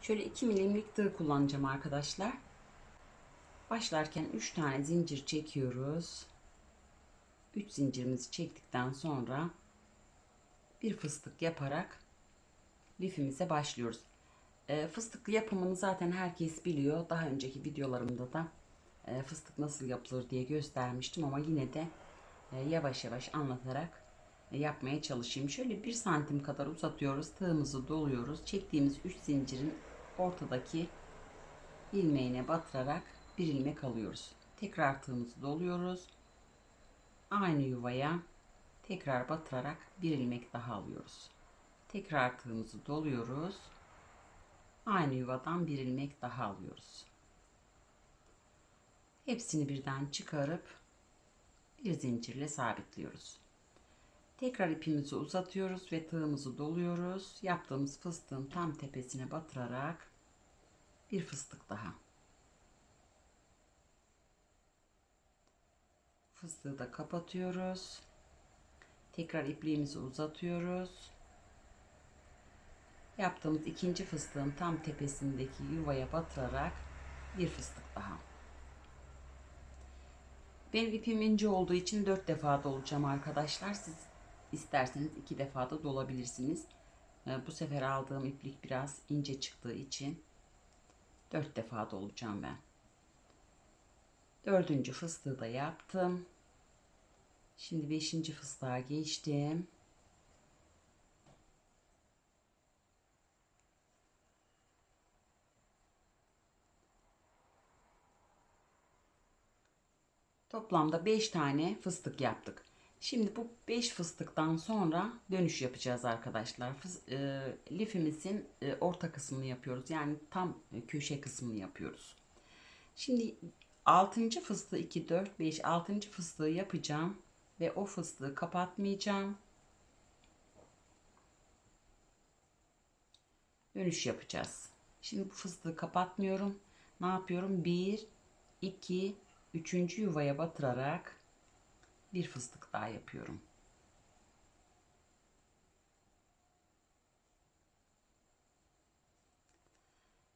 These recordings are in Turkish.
Şöyle 2 milimlik tığ kullanacağım arkadaşlar. Başlarken 3 tane zincir çekiyoruz. 3 zincirimizi çektikten sonra bir fıstık yaparak lifimize başlıyoruz. E, fıstıklı yapımını zaten herkes biliyor. Daha önceki videolarımda da e, fıstık nasıl yapılır diye göstermiştim ama yine de e, yavaş yavaş anlatarak e, yapmaya çalışayım. Şöyle bir santim kadar uzatıyoruz. Tığımızı doluyoruz. Çektiğimiz 3 zincirin ortadaki ilmeğine batırarak bir ilmek alıyoruz. Tekrar tığımızı doluyoruz. Aynı yuvaya tekrar batırarak bir ilmek daha alıyoruz. Tekrar tığımızı doluyoruz. Aynı yuvadan bir ilmek daha alıyoruz. Hepsini birden çıkarıp bir zincirle sabitliyoruz. Tekrar ipimizi uzatıyoruz ve tığımızı doluyoruz. Yaptığımız fıstığın tam tepesine batırarak bir fıstık daha. Fıstığı da kapatıyoruz. Tekrar ipliğimizi uzatıyoruz. Yaptığımız ikinci fıstığın tam tepesindeki yuvaya batırarak bir fıstık daha. Benim ipim ince olduğu için 4 defa dolacağım arkadaşlar. Siz isterseniz 2 defa da dolabilirsiniz. Ee, Bu sefer aldığım iplik biraz ince çıktığı için 4 defa dolacağım ben. Dördüncü fıstığı da yaptım. Şimdi beşinci fıstığa geçtim. Toplamda 5 tane fıstık yaptık. Şimdi bu 5 fıstıktan sonra dönüş yapacağız arkadaşlar. Fıs, e, lifimizin e, orta kısmını yapıyoruz. Yani tam e, köşe kısmını yapıyoruz. Şimdi 6. fıstığı 2, 4, 5, 6. fıstığı yapacağım. Ve o fıstığı kapatmayacağım. Dönüş yapacağız. Şimdi bu fıstığı kapatmıyorum. Ne yapıyorum? 1, 2, 3. yuvaya batırarak bir fıstık daha yapıyorum.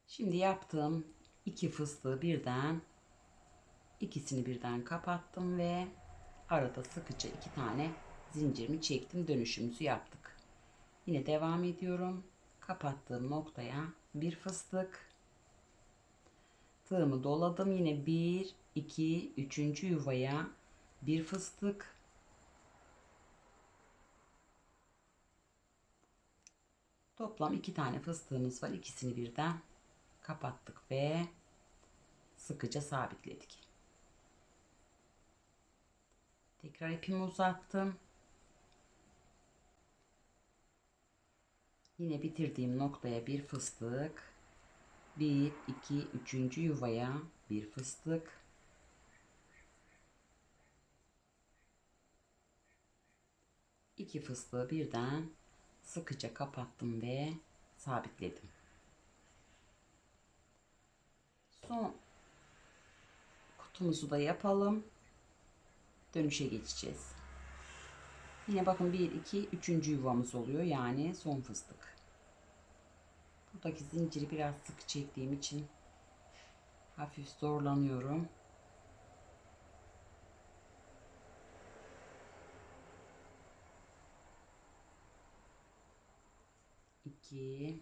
Şimdi yaptığım iki fıstığı birden ikisini birden kapattım ve arada sıkıca iki tane zincirimi çektim dönüşümüzü yaptık. Yine devam ediyorum. Kapattığım noktaya bir fıstık. Tığımı doladım. Yine bir, iki, üçüncü yuvaya bir fıstık. Toplam iki tane fıstığımız var. İkisini birden kapattık ve sıkıca sabitledik. Tekrar ipimi uzattım. Yine bitirdiğim noktaya bir fıstık. 1, 2, 3. yuvaya bir fıstık. İki fıstığı birden sıkıca kapattım ve sabitledim. Son kutumuzu da yapalım. Dönüşe geçeceğiz. Yine bakın 1 2 3. yuvamız oluyor. Yani son fıstık. Buradaki zinciri biraz sık çektiğim için hafif zorlanıyorum. 2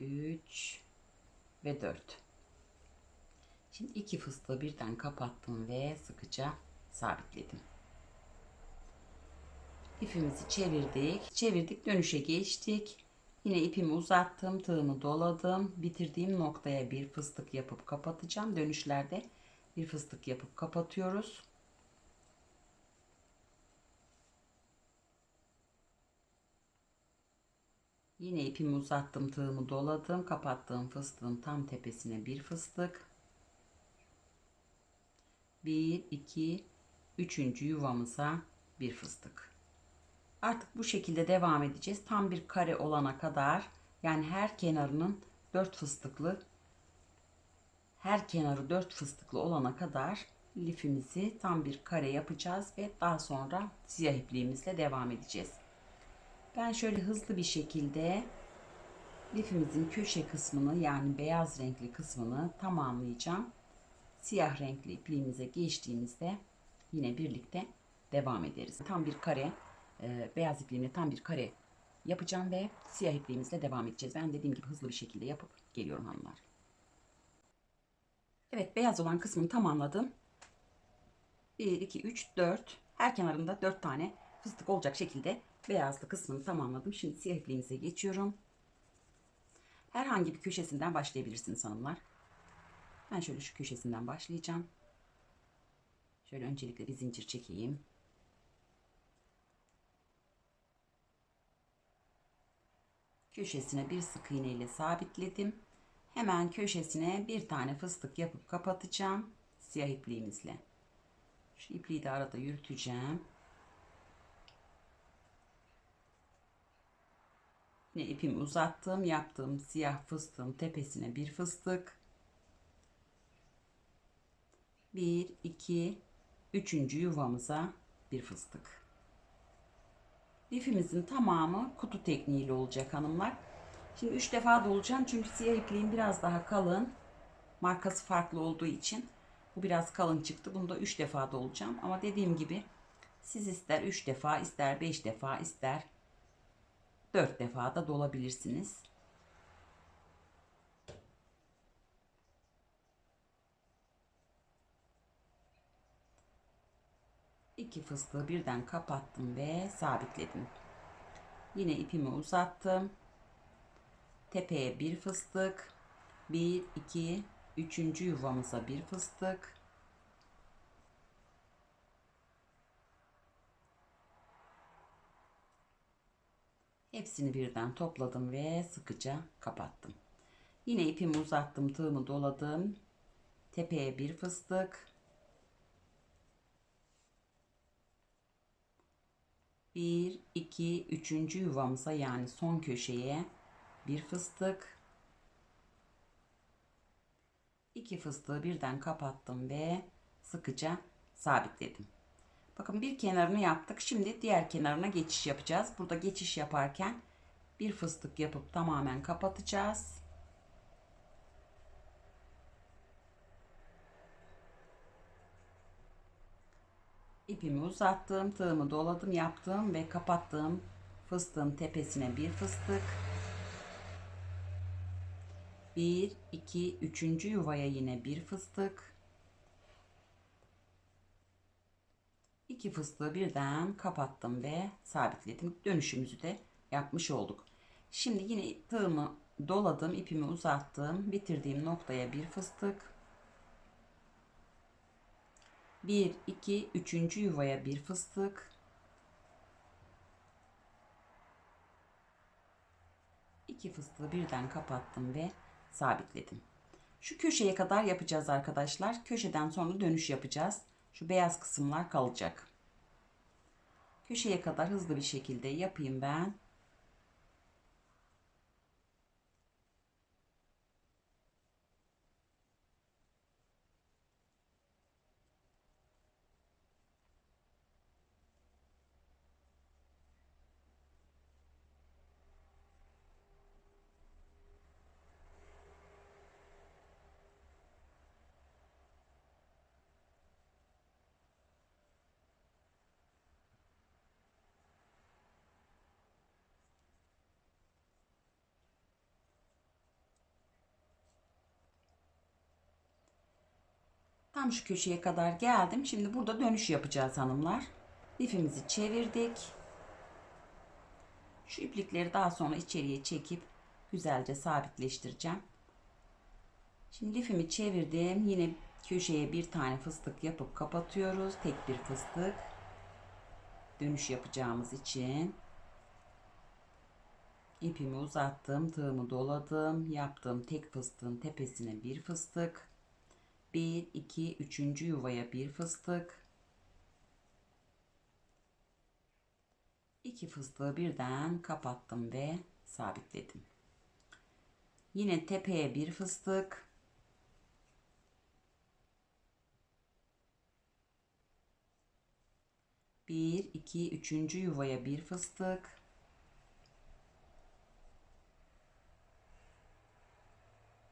3 ve 4 Şimdi iki fıstığı birden kapattım ve sıkıca sabitledim. İpimizi çevirdik. Çevirdik dönüşe geçtik. Yine ipimi uzattım. Tığımı doladım. Bitirdiğim noktaya bir fıstık yapıp kapatacağım. Dönüşlerde bir fıstık yapıp kapatıyoruz. Yine ipimi uzattım, tığımı doladım. Kapattığım fıstığın tam tepesine bir fıstık. 1 2 3. yuvamıza bir fıstık. Artık bu şekilde devam edeceğiz. Tam bir kare olana kadar yani her kenarının 4 fıstıklı her kenarı 4 fıstıklı olana kadar lifimizi tam bir kare yapacağız ve daha sonra siyah ipliğimizle devam edeceğiz. Ben şöyle hızlı bir şekilde lifimizin köşe kısmını yani beyaz renkli kısmını tamamlayacağım. Siyah renkli ipliğimize geçtiğimizde yine birlikte devam ederiz. Tam bir kare, e, beyaz ipliğimle tam bir kare yapacağım ve siyah ipliğimizle devam edeceğiz. Ben dediğim gibi hızlı bir şekilde yapıp geliyorum hanımlar. Evet beyaz olan kısmını tamamladım. 1, 2, 3, 4. Her kenarında 4 tane fıstık olacak şekilde beyazlı kısmını tamamladım. Şimdi siyah ipliğimize geçiyorum. Herhangi bir köşesinden başlayabilirsiniz hanımlar. Ben şöyle şu köşesinden başlayacağım. Şöyle öncelikle bir zincir çekeyim. Köşesine bir sık iğne ile sabitledim. Hemen köşesine bir tane fıstık yapıp kapatacağım. Siyah ipliğimizle. Şu ipliği de arada yürüteceğim. Yine ipimi uzattım. Yaptığım siyah fıstığın tepesine bir fıstık. Bir, iki, üçüncü yuvamıza bir fıstık. Lifimizin tamamı kutu tekniğiyle olacak hanımlar. Şimdi üç defa dolacağım çünkü siyah ipliğim biraz daha kalın. Markası farklı olduğu için bu biraz kalın çıktı. Bunu da üç defa dolacağım. Ama dediğim gibi siz ister üç defa ister beş defa ister dört defa da dolabilirsiniz. İki fıstığı birden kapattım ve sabitledim. Yine ipimi uzattım. Tepeye bir fıstık. Bir, iki, üçüncü yuvamıza bir fıstık. Hepsini birden topladım ve sıkıca kapattım. Yine ipimi uzattım, tığımı doladım. Tepeye bir fıstık. Bir, iki, üçüncü yuvamıza yani son köşeye bir fıstık. iki fıstığı birden kapattım ve sıkıca sabitledim. Bakın bir kenarını yaptık. Şimdi diğer kenarına geçiş yapacağız. Burada geçiş yaparken bir fıstık yapıp tamamen kapatacağız. İpimi uzattım, tığımı doladım, yaptım ve kapattığım fıstığın tepesine bir fıstık. Bir, iki, üçüncü yuvaya yine bir fıstık. İki fıstığı birden kapattım ve sabitledim. Dönüşümüzü de yapmış olduk. Şimdi yine tığımı doladım, ipimi uzattım. Bitirdiğim noktaya bir fıstık. 1, 2, 3. yuvaya bir fıstık. İki fıstığı birden kapattım ve sabitledim. Şu köşeye kadar yapacağız arkadaşlar. Köşeden sonra dönüş yapacağız. Şu beyaz kısımlar kalacak. Köşeye kadar hızlı bir şekilde yapayım ben. Tam şu köşeye kadar geldim. Şimdi burada dönüş yapacağız hanımlar. Lifimizi çevirdik. Şu iplikleri daha sonra içeriye çekip güzelce sabitleştireceğim. Şimdi lifimi çevirdim. Yine köşeye bir tane fıstık yapıp kapatıyoruz. Tek bir fıstık. Dönüş yapacağımız için. İpimi uzattım. Tığımı doladım. Yaptığım tek fıstığın tepesine bir fıstık. 1, 2, 3. yuvaya bir fıstık. 2 fıstığı birden kapattım ve sabitledim. Yine tepeye bir fıstık. Bir, iki, üçüncü yuvaya bir fıstık.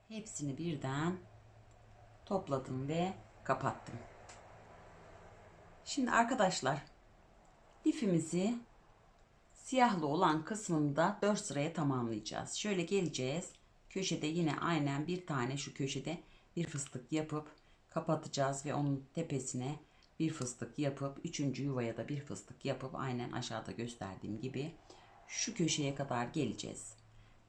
Hepsini birden topladım ve kapattım. Şimdi arkadaşlar lifimizi siyahlı olan kısmında 4 sıraya tamamlayacağız. Şöyle geleceğiz. Köşede yine aynen bir tane şu köşede bir fıstık yapıp kapatacağız ve onun tepesine bir fıstık yapıp üçüncü yuvaya da bir fıstık yapıp aynen aşağıda gösterdiğim gibi şu köşeye kadar geleceğiz.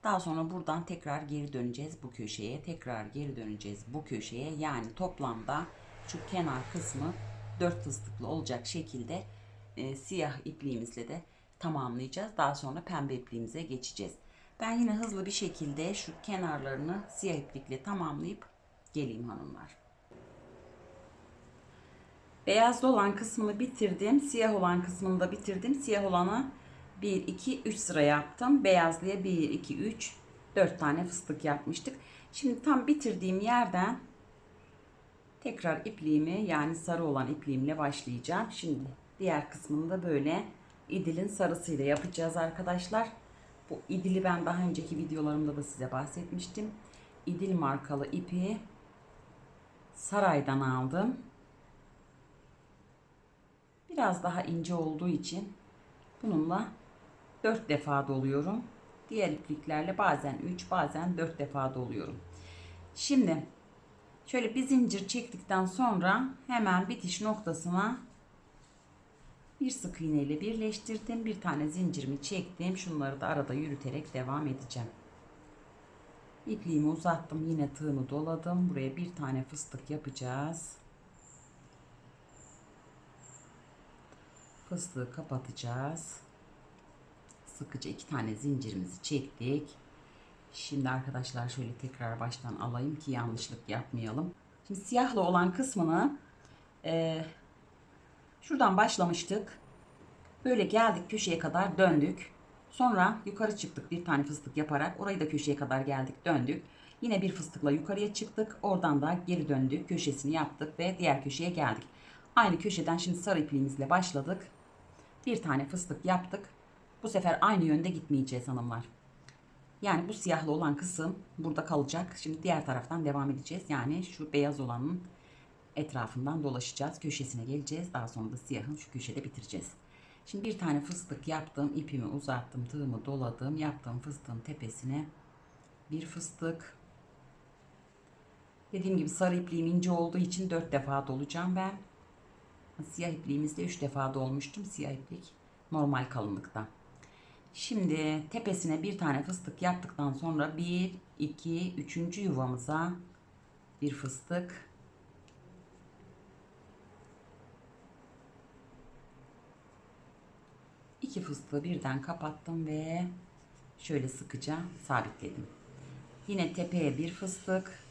Daha sonra buradan tekrar geri döneceğiz bu köşeye. Tekrar geri döneceğiz bu köşeye. Yani toplamda şu kenar kısmı 4 fıstıklı olacak şekilde e, siyah ipliğimizle de tamamlayacağız. Daha sonra pembe ipliğimize geçeceğiz. Ben yine hızlı bir şekilde şu kenarlarını siyah iplikle tamamlayıp geleyim hanımlar. Beyazlı olan kısmını bitirdim. Siyah olan kısmını da bitirdim. Siyah olanı 1, 2, 3 sıra yaptım. Beyazlıya 1, 2, 3, 4 tane fıstık yapmıştık. Şimdi tam bitirdiğim yerden tekrar ipliğimi yani sarı olan ipliğimle başlayacağım. Şimdi diğer kısmını da böyle idilin sarısıyla yapacağız arkadaşlar. Bu idili ben daha önceki videolarımda da size bahsetmiştim. İdil markalı ipi saraydan aldım. Biraz daha ince olduğu için bununla 4 defa doluyorum. Diğer ipliklerle bazen 3 bazen 4 defa doluyorum. Şimdi şöyle bir zincir çektikten sonra hemen bitiş noktasına bir sık iğne ile birleştirdim. Bir tane zincirimi çektim. Şunları da arada yürüterek devam edeceğim. İpliğimi uzattım. Yine tığımı doladım. Buraya bir tane fıstık yapacağız. Fıstığı kapatacağız. Sıkıca iki tane zincirimizi çektik. Şimdi arkadaşlar şöyle tekrar baştan alayım ki yanlışlık yapmayalım. Şimdi siyahlı olan kısmını e, şuradan başlamıştık. Böyle geldik köşeye kadar döndük. Sonra yukarı çıktık bir tane fıstık yaparak. Orayı da köşeye kadar geldik döndük. Yine bir fıstıkla yukarıya çıktık. Oradan da geri döndük. Köşesini yaptık ve diğer köşeye geldik. Aynı köşeden şimdi sarı ipliğimizle başladık. Bir tane fıstık yaptık. Bu sefer aynı yönde gitmeyeceğiz hanımlar. Yani bu siyahlı olan kısım burada kalacak. Şimdi diğer taraftan devam edeceğiz. Yani şu beyaz olanın etrafından dolaşacağız. Köşesine geleceğiz. Daha sonra da siyahın şu köşede bitireceğiz. Şimdi bir tane fıstık yaptım. ipimi uzattım. Tığımı doladım. Yaptığım fıstığın tepesine bir fıstık. Dediğim gibi sarı ipliğim ince olduğu için 4 defa dolacağım ben. Siyah ipliğimizde 3 defa dolmuştum. Siyah iplik normal kalınlıkta. Şimdi tepesine bir tane fıstık yaptıktan sonra 1, 2, 3. yuvamıza bir fıstık. iki fıstığı birden kapattım ve şöyle sıkıca sabitledim. Yine tepeye bir fıstık.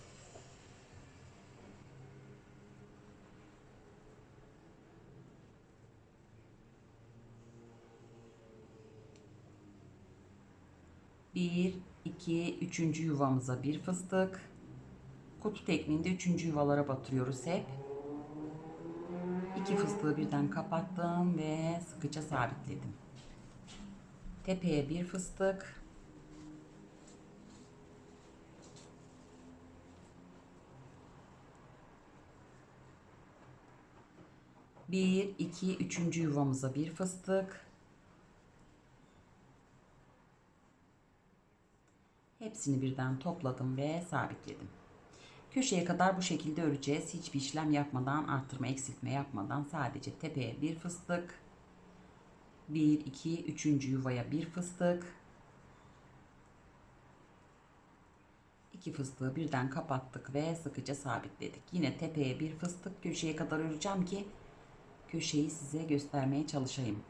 Bir, iki, üçüncü yuvamıza bir fıstık. Kutu tekniğinde üçüncü yuvalara batırıyoruz hep. İki fıstığı birden kapattım ve sıkıca sabitledim. Tepeye bir fıstık. Bir, iki, üçüncü yuvamıza bir fıstık. Hepsini birden topladım ve sabitledim. Köşeye kadar bu şekilde öreceğiz. Hiçbir işlem yapmadan, arttırma, eksiltme yapmadan sadece tepeye bir fıstık. 1, 2, 3. yuvaya bir fıstık. 2 fıstığı birden kapattık ve sıkıca sabitledik. Yine tepeye bir fıstık köşeye kadar öreceğim ki köşeyi size göstermeye çalışayım.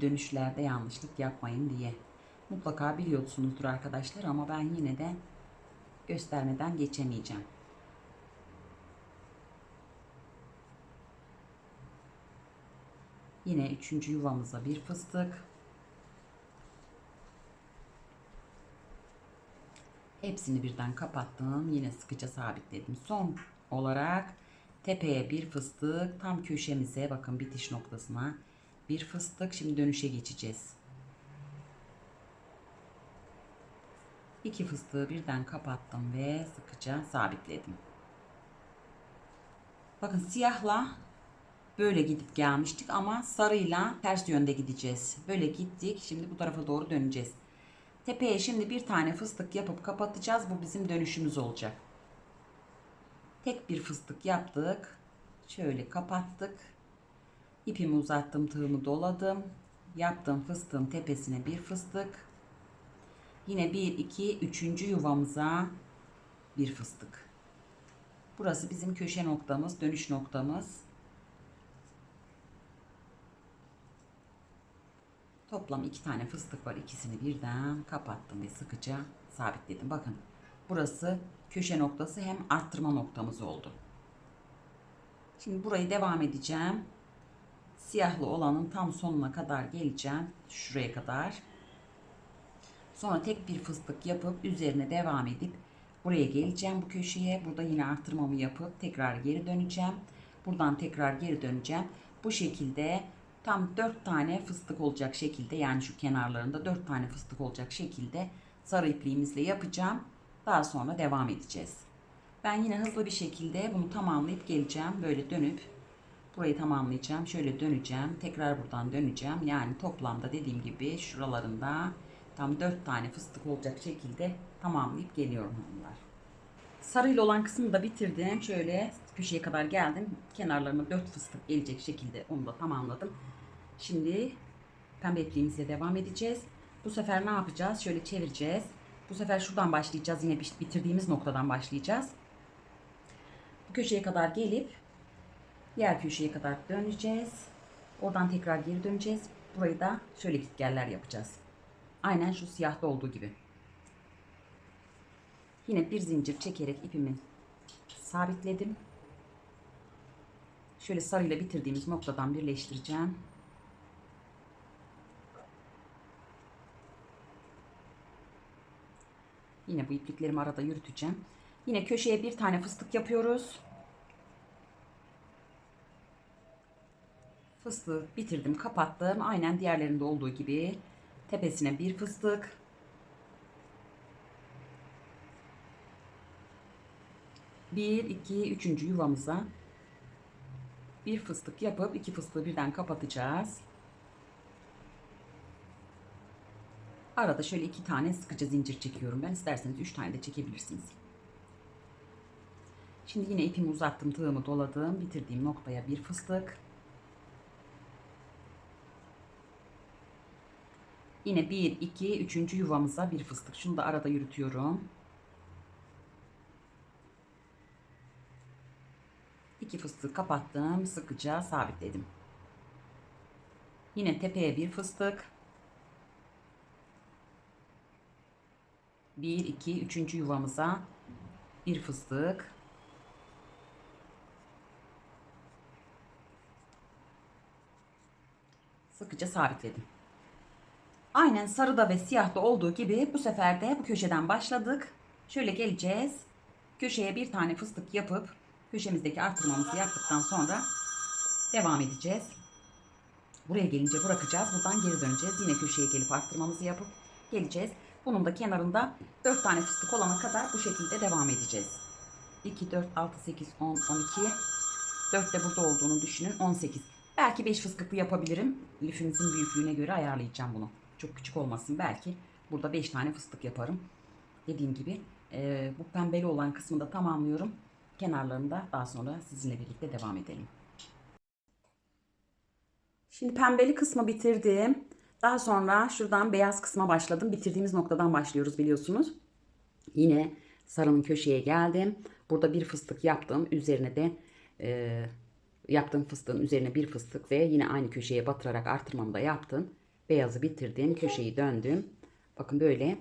Dönüşlerde yanlışlık yapmayın diye. Mutlaka biliyorsunuzdur arkadaşlar ama ben yine de göstermeden geçemeyeceğim. Yine üçüncü yuvamıza bir fıstık. Hepsini birden kapattım. Yine sıkıca sabitledim. Son olarak tepeye bir fıstık. Tam köşemize bakın bitiş noktasına bir fıstık. Şimdi dönüşe geçeceğiz. İki fıstığı birden kapattım ve sıkıca sabitledim. Bakın siyahla böyle gidip gelmiştik ama sarıyla ters yönde gideceğiz. Böyle gittik. Şimdi bu tarafa doğru döneceğiz. Tepeye şimdi bir tane fıstık yapıp kapatacağız. Bu bizim dönüşümüz olacak. Tek bir fıstık yaptık. Şöyle kapattık. İpimi uzattım, tığımı doladım. Yaptığım fıstığın tepesine bir fıstık. Yine 1, 2, 3. yuvamıza bir fıstık. Burası bizim köşe noktamız, dönüş noktamız. Toplam iki tane fıstık var. İkisini birden kapattım ve sıkıca sabitledim. Bakın burası köşe noktası hem arttırma noktamız oldu. Şimdi burayı devam edeceğim. Siyahlı olanın tam sonuna kadar geleceğim. Şuraya kadar. Sonra tek bir fıstık yapıp üzerine devam edip buraya geleceğim bu köşeye. Burada yine arttırmamı yapıp tekrar geri döneceğim. Buradan tekrar geri döneceğim. Bu şekilde tam 4 tane fıstık olacak şekilde yani şu kenarlarında 4 tane fıstık olacak şekilde sarı ipliğimizle yapacağım. Daha sonra devam edeceğiz. Ben yine hızlı bir şekilde bunu tamamlayıp geleceğim. Böyle dönüp burayı tamamlayacağım. Şöyle döneceğim. Tekrar buradan döneceğim. Yani toplamda dediğim gibi şuralarında tam 4 tane fıstık olacak şekilde tamamlayıp geliyorum hanımlar. Sarıyla olan kısmı da bitirdim. Şöyle köşeye kadar geldim. Kenarlarına 4 fıstık gelecek şekilde onu da tamamladım. Şimdi pembe ipliğimizle devam edeceğiz. Bu sefer ne yapacağız? Şöyle çevireceğiz. Bu sefer şuradan başlayacağız. Yine bitirdiğimiz noktadan başlayacağız. Bu köşeye kadar gelip diğer köşeye kadar döneceğiz. Oradan tekrar geri döneceğiz. Burayı da şöyle gitgeller yapacağız. Aynen şu siyahta olduğu gibi. Yine bir zincir çekerek ipimi sabitledim. Şöyle sarıyla bitirdiğimiz noktadan birleştireceğim. Yine bu ipliklerimi arada yürüteceğim. Yine köşeye bir tane fıstık yapıyoruz. Fıstığı bitirdim, kapattım. Aynen diğerlerinde olduğu gibi tepesine bir fıstık. Bir, iki, üçüncü yuvamıza bir fıstık yapıp iki fıstığı birden kapatacağız. Arada şöyle iki tane sıkıcı zincir çekiyorum. Ben isterseniz üç tane de çekebilirsiniz. Şimdi yine ipimi uzattım, tığımı doladım. Bitirdiğim noktaya bir fıstık. Yine bir, iki, üçüncü yuvamıza bir fıstık. Şunu da arada yürütüyorum. İki fıstığı kapattım. Sıkıca sabitledim. Yine tepeye bir fıstık. 1, 2, 3. yuvamıza bir fıstık. Sıkıca sabitledim. Aynen sarıda ve siyahta olduğu gibi bu sefer de bu köşeden başladık. Şöyle geleceğiz. Köşeye bir tane fıstık yapıp köşemizdeki artırmamızı yaptıktan sonra devam edeceğiz. Buraya gelince bırakacağız. Buradan geri döneceğiz. Yine köşeye gelip arttırmamızı yapıp geleceğiz. Bunun da kenarında 4 tane fıstık olana kadar bu şekilde devam edeceğiz. 2, 4, 6, 8, 10, 12. 4 de burada olduğunu düşünün. 18. Belki 5 fıstıklı yapabilirim. Lifimizin büyüklüğüne göre ayarlayacağım bunu. Çok küçük olmasın. Belki burada 5 tane fıstık yaparım. Dediğim gibi e, bu pembeli olan kısmını da tamamlıyorum. Kenarlarında daha sonra sizinle birlikte devam edelim. Şimdi pembeli kısmı bitirdim. Daha sonra şuradan beyaz kısma başladım. Bitirdiğimiz noktadan başlıyoruz biliyorsunuz. Yine sarının köşeye geldim. Burada bir fıstık yaptım. Üzerine de e, yaptığım fıstığın üzerine bir fıstık ve yine aynı köşeye batırarak artırmamı da yaptım. Beyazı bitirdim. Köşeyi döndüm. Bakın böyle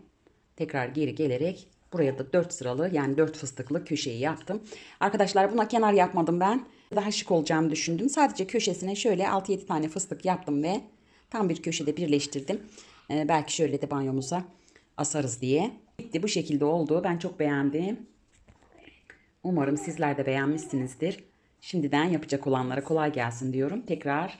tekrar geri gelerek buraya da 4 sıralı yani 4 fıstıklı köşeyi yaptım. Arkadaşlar buna kenar yapmadım ben. Daha şık olacağımı düşündüm. Sadece köşesine şöyle 6-7 tane fıstık yaptım ve tam bir köşede birleştirdim. Ee, belki şöyle de banyomuza asarız diye. Bitti bu şekilde oldu. Ben çok beğendim. Umarım sizler de beğenmişsinizdir. Şimdiden yapacak olanlara kolay gelsin diyorum. Tekrar